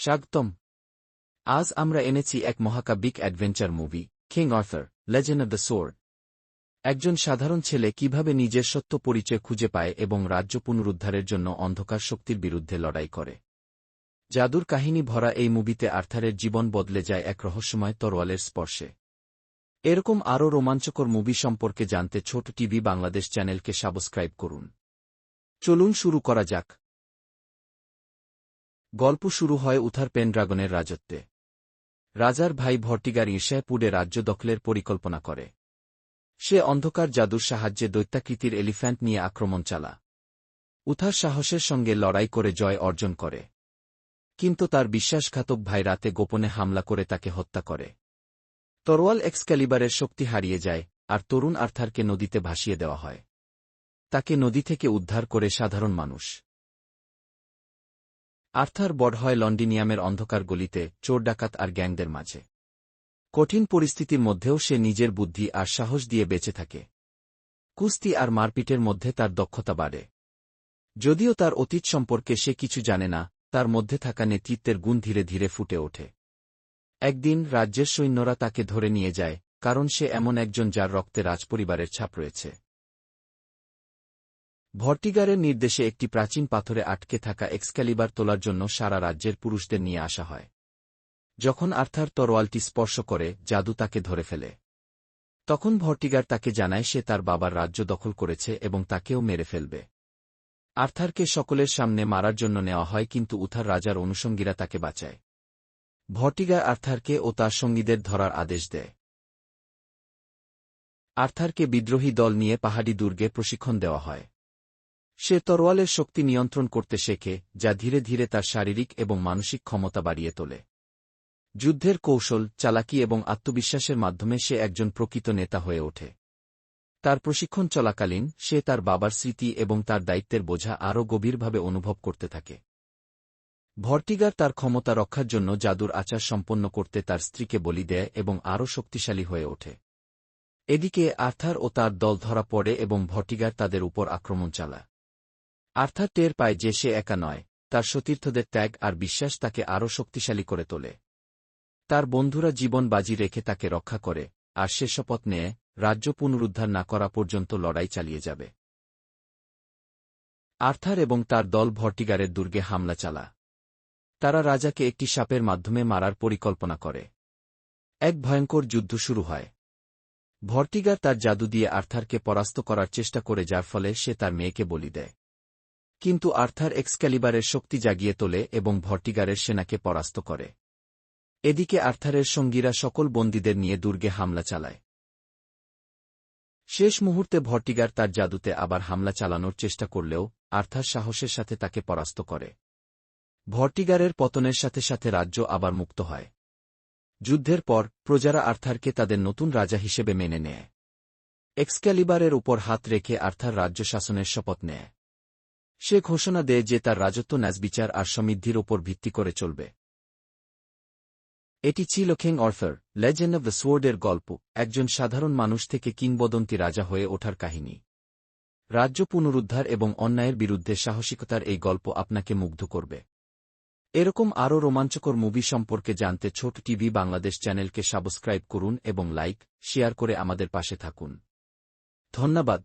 স্বাগতম। আজ আমরা এনেছি এক মহাকাব্যিক adventure movie, King Arthur legend of the sword. একজন সাধারণ ছেলে কীভাবে নিজের সত্য পরিচয় খুঁজে পায় এবং রাজ্য পুনরুদ্ধারের জন্য অন্ধকার শক্তির বিরুদ্ধে লড়াই করে। জাদুর কাহিনী ভরা এই মুভিতে আর্থারের জীবন বদলে যায় এক রহস্যময় তরোয়ালের স্পর্শে। এরকম আরও রোমাঞ্চকর মুভি সম্পর্কে জানতে ছোট টিভি বাংলাদেশ চ্যানেলকে সাবস্ক্রাইব করুন। চলুন শুরু করা যাক। গল্প শুরু হয় উথার পেনড্রাগনের রাজত্বে। রাজার ভাই ভর্টিগার ঈর্ষায়পুডে রাজ্য দখলের পরিকল্পনা করে। সে অন্ধকার জাদুর সাহায্যে দৈত্যাকৃতির এলিফ্যান্ট নিয়ে আক্রমণ চালা উথার সাহসের সঙ্গে লড়াই করে জয় অর্জন করে। কিন্তু তার বিশ্বাসঘাতক ভাই রাতে গোপনে হামলা করে তাকে হত্যা করে। তরোয়াল এক্সক্যালিবারের শক্তি হারিয়ে যায়, আর তরুণ আর্থারকে নদীতে ভাসিয়ে দেওয়া হয়। তাকে নদী থেকে উদ্ধার করে সাধারণ মানুষ। আর্থার বড় হয় লন্ডিনিয়ামের অন্ধকার গলিতে, চোর ডাকাত আর গ্যাংদের মাঝে। কঠিন পরিস্থিতির মধ্যেও সে নিজের বুদ্ধি আর সাহস দিয়ে বেঁচে থাকে। কুস্তি আর মারপিটের মধ্যে তার দক্ষতা বাড়ে। যদিও তার অতীত সম্পর্কে সে কিছু জানে না, তার মধ্যে থাকা নেতৃত্বের গুণ ধীরে ধীরে ফুটে ওঠে। একদিন রাজ্যের সৈন্যরা তাকে ধরে নিয়ে যায়, কারণ সে এমন একজন যার রক্তে রাজপরিবারের ছাপ রয়েছে। ভর্টিগারের নির্দেশে একটি প্রাচীন পাথরে আটকে থাকা এক্সক্যালিবার তোলার জন্য সারা রাজ্যের পুরুষদের নিয়ে আসা হয়। যখন আর্থার তরোয়ালটি স্পর্শ করে, জাদু তাকে ধরে ফেলে। তখন ভর্টিগার তাকে জানায় সে তার বাবার রাজ্য দখল করেছে এবং তাকেও মেরে ফেলবে। আর্থারকে সকলের সামনে মারার জন্য নেওয়া হয়, কিন্তু উথার রাজার অনুষঙ্গীরা তাকে বাঁচায়। ভর্টিগার আর্থারকে ও তার সঙ্গীদের ধরার আদেশ দেয়। আর্থারকে বিদ্রোহী দল নিয়ে পাহাড়ি দুর্গে প্রশিক্ষণ দেওয়া হয়। সে তরোয়ালের শক্তি নিয়ন্ত্রণ করতে শেখে, যা ধীরে ধীরে তার শারীরিক এবং মানসিক ক্ষমতা বাড়িয়ে তোলে। যুদ্ধের কৌশল, চালাকি এবং আত্মবিশ্বাসের মাধ্যমে সে একজন প্রকৃত নেতা হয়ে ওঠে। তার প্রশিক্ষণ চলাকালীন, সে তার বাবার স্মৃতি এবং তার দায়িত্বের বোঝা আরও গভীরভাবে অনুভব করতে থাকে। ভর্টিগার তার ক্ষমতা রক্ষার জন্য জাদুর আচার সম্পন্ন করতে তার স্ত্রীকে বলি দেয় এবং আরও শক্তিশালী হয়ে ওঠে। এদিকে আর্থার ও তার দল ধরা পড়ে এবং ভর্টিগার তাদের উপর আক্রমণ চালা আর্থার টের পায় যে সে একা নয়, তার সতীর্থদের ত্যাগ আর বিশ্বাস তাকে আরও শক্তিশালী করে তোলে। তার বন্ধুরা জীবন বাজি রেখে তাকে রক্ষা করে, আর সে শপথ নেয়, রাজ্য পুনরুদ্ধার না করা পর্যন্ত লড়াই চালিয়ে যাবে। আর্থার এবং তার দল ভর্টিগারের দুর্গে হামলা চালা। তারা রাজাকে একটি সাপের মাধ্যমে মারার পরিকল্পনা করে। এক ভয়ঙ্কর যুদ্ধ শুরু হয়। ভর্টিগার তার জাদু দিয়ে আর্থারকে পরাস্ত করার চেষ্টা করে যার ফলে সে তার মেয়েকে বলি দেয়। কিন্তু আর্থার এক্সক্যালিবারের শক্তি জাগিয়ে তোলে এবং ভর্টিগারের সেনাকে পরাস্ত করে। এদিকে আর্থারের সঙ্গীরা সকল বন্দীদের নিয়ে দুর্গে হামলা চালায়। শেষ মুহূর্তে ভর্টিগার তার জাদুতে আবার হামলা চালানোর চেষ্টা করলেও আর্থার সাহসের সাথে তাকে পরাস্ত করে। ভর্টিগারের পতনের সাথে সাথে রাজ্য আবার মুক্ত হয়। যুদ্ধের পর প্রজারা আর্থারকে তাদের নতুন রাজা হিসেবে মেনে নেয়। এক্সক্যালিবারের উপর হাত রেখে আর্থার রাজ্য শাসনের শপথ নেয়। সে ঘোষণা দেয় যে তার রাজত্ব ন্যাসবিচার আর সমৃদ্ধির ওপর ভিত্তি করে চলবে। এটি ছিল King Arthur, legend of the সোয়ার্ডের গল্প, একজন সাধারণ মানুষ থেকে কিংবদন্তি রাজা হয়ে ওঠার কাহিনী। রাজ্য পুনরুদ্ধার এবং অন্যায়ের বিরুদ্ধে সাহসিকতার এই গল্প আপনাকে মুগ্ধ করবে। এরকম আরও রোমাঞ্চকর মুভি সম্পর্কে জানতে ছোট টিভি বাংলাদেশ চ্যানেলকে সাবস্ক্রাইব করুন এবং লাইক, শেয়ার করে আমাদের পাশে থাকুন। ধন্যবাদ।